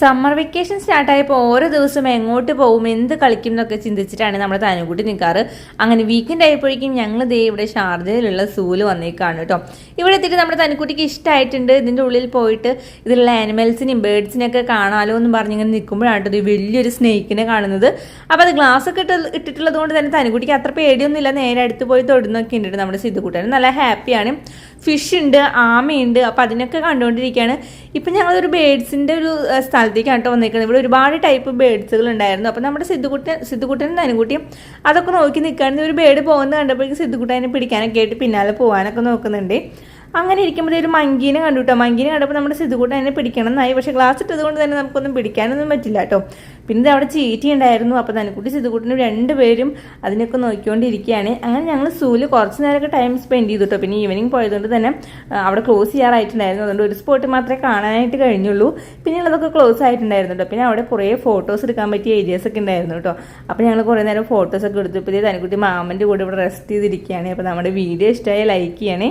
Summer vacation സ്റ്റാർട്ടായപ്പോൾ ഓരോ ദിവസം എങ്ങോട്ട് പോകും എന്ത് കളിക്കും എന്നൊക്കെ ചിന്തിച്ചിട്ടാണ് നമ്മൾ തനുകൂട്ടി നിൽക്കാറ് അങ്ങനെ വീക്കെൻഡ് ആയപ്പോഴേക്കും ഞങ്ങൾ ദേ ഇവിടെ ഷാർജയിലുള്ള സൂൽ വന്നേക്കാണ് കേട്ടോ ഇവിടെ എത്തിയിട്ട് നമ്മുടെ തനുക്കുട്ടിക്ക് ഇഷ്ടമായിട്ടുണ്ട് ഇതിന്റെ ഉള്ളിൽ പോയിട്ട് ഇതിലുള്ള ആനിമൽസിനെയും ബേഡ്സിനെയൊക്കെ കാണാലോ എന്ന് പറഞ്ഞിങ്ങനെ നിൽക്കുമ്പോഴാണ് കേട്ടോ വലിയൊരു സ്നേഹിക്കിനെ കാണുന്നത്. അപ്പോൾ അത് ഗ്ലാസ് ഒക്കെ ഇട്ട് ഇട്ടിട്ടുള്ളത് കൊണ്ട് തന്നെ തനുക്കുട്ടിക്ക് അത്ര പേടിയൊന്നുമില്ല. നേരെ അടുത്ത് പോയി തൊടുന്നൊക്കെ ഉണ്ട് നമ്മുടെ സിദ്ധുക്കുട്ടൻ നല്ല ഹാപ്പിയാണ്. ഫിഷ് ഉണ്ട് ആമയുണ്ട്. അപ്പോൾ അതിനൊക്കെ കണ്ടുകൊണ്ടിരിക്കുകയാണ്. ഇപ്പം ഞങ്ങളൊരു ബേഡ്സിന്റെ ഒരു ഏഹ്, സ്ഥലത്തേക്കാണ് കേട്ടോ വന്നിരിക്കുന്നത് ഇവിടെ ഒരുപാട് ടൈപ്പ് ബേഡ്സുകൾ ഉണ്ടായിരുന്നു അപ്പോൾ നമ്മുടെ സിദ്ധുക്കുട്ടൻ സിദ്ധുക്കുട്ടനും തനുകുട്ടിയും അതൊക്കെ നോക്കി നിൽക്കുകയാണെങ്കിൽ ഒരു ബേഡ് പോകുന്നത് കണ്ടപ്പോഴേക്കും സിദ്ധുക്കുട്ടനെ പിടിക്കാനൊക്കെ ആയിട്ട് പിന്നാലെ പോകാനൊക്കെ നോക്കുന്നുണ്ട്. അങ്ങനെ ഇരിക്കുമ്പോൾ ഒരു മങ്കീനെ കണ്ടു കേട്ടോ മങ്കീനെ കണ്ടപ്പോൾ നമ്മുടെ സിതുകൂട്ട് അതിനെ പിടിക്കണം എന്നായി. പക്ഷേ ഗ്ലാസ് ഇട്ടത് കൊണ്ട് തന്നെ നമുക്കൊന്നും പിടിക്കാനൊന്നും പറ്റില്ല കേട്ടോ. പിന്നെ അവിടെ ചീറ്റി ഉണ്ടായിരുന്നു. അപ്പോൾ തനിക്കുട്ടി സിദ്ധുക്കുട്ടനും രണ്ടുപേരും അതിനൊക്കെ നോക്കിക്കൊണ്ടിരിക്കുകയാണ്. അങ്ങനെ ഞങ്ങൾ സൂൽ കുറച്ച് നേരമൊക്കെ ടൈം സ്പെൻഡ് ചെയ്തു കേട്ടോ. പിന്നെ ഈവനിങ് പോയതുകൊണ്ട് തന്നെ അവിടെ ക്ലോസ് ചെയ്യാറായിട്ടുണ്ടായിരുന്നു. അതുകൊണ്ട് ഒരു സ്പോട്ട് മാത്രമേ കാണാനായിട്ട് കഴിഞ്ഞുള്ളൂ. പിന്നെ ഉള്ളതൊക്കെ ക്ലോസ് ആയിട്ടുണ്ടായിരുന്നു കേട്ടോ. പിന്നെ അവിടെ കുറേ ഫോട്ടോസ് എടുക്കാൻ പറ്റിയ ഏരിയാസ് ഒക്കെ ഉണ്ടായിരുന്നു കേട്ടോ. അപ്പോൾ ഞങ്ങൾ കുറേ നേരം ഫോട്ടോസ് ഒക്കെ എടുത്തു. ഇപ്പോൾ തനിക്കുട്ടി മാമന്റെ കൂടെ ഇവിടെ റെസ്റ്റ് ചെയ്തിരിക്കുകയാണ്. അപ്പോൾ നമ്മുടെ വീഡിയോ ഇഷ്ടമായ ലൈക്ക് ചെയ്യണേ.